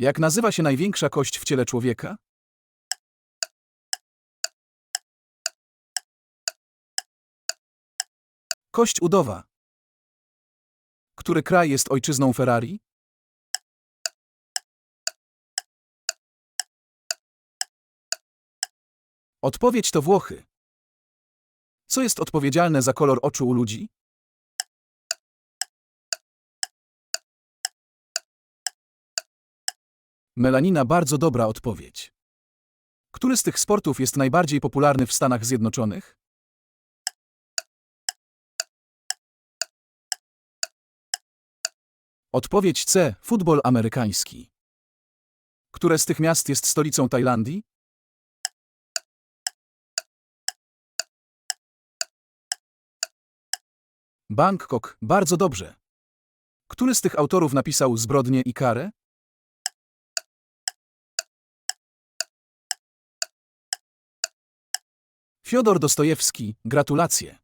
Jak nazywa się największa kość w ciele człowieka? Kość udowa. Który kraj jest ojczyzną Ferrari? Odpowiedź to Włochy. Co jest odpowiedzialne za kolor oczu u ludzi? Melanina bardzo dobra odpowiedź. Który z tych sportów jest najbardziej popularny w Stanach Zjednoczonych? Odpowiedź C. Futbol amerykański. Które z tych miast jest stolicą Tajlandii? Bangkok. Bardzo dobrze. Który z tych autorów napisał Zbrodnię i karę? Fiodor Dostojewski. Gratulacje.